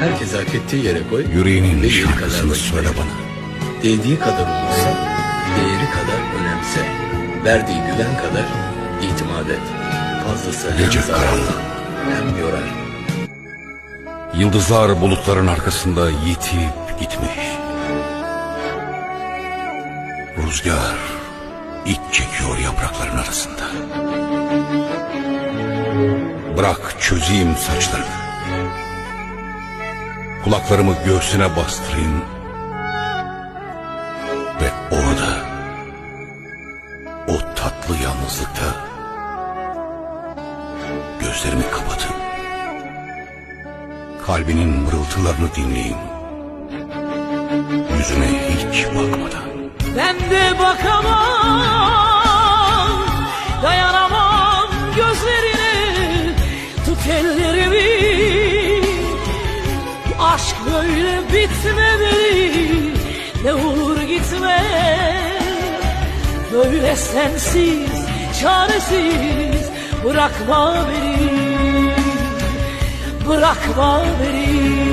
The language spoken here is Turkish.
Herkes hak ettiği yere koy. Yüreğinin ve şarkısını söyle bana. Değdiği kadar umursa, değeri kadar önemse. Verdiği güven kadar itimat et. Fazlası hem Gece zararlı karanlık. hem yorar. Yıldızlar bulutların arkasında yitip gitmiş. Rüzgar iç çekiyor yaprakların arasında. Bırak çözeyim saçlarını. Kulaklarımı göğsüne bastırayım. Ve orada o tatlı yalnızlıkta gözlerimi kapatıp kalbinin mırıltılarını dinleyeyim. Yüzüne hiç bakmadan. Ben de bakamam Dayanamam gözlerine Tut ellerimi bitmemeli Ne olur gitme. Böyle sensiz Çaresiz Bırakma beni Bırakma beni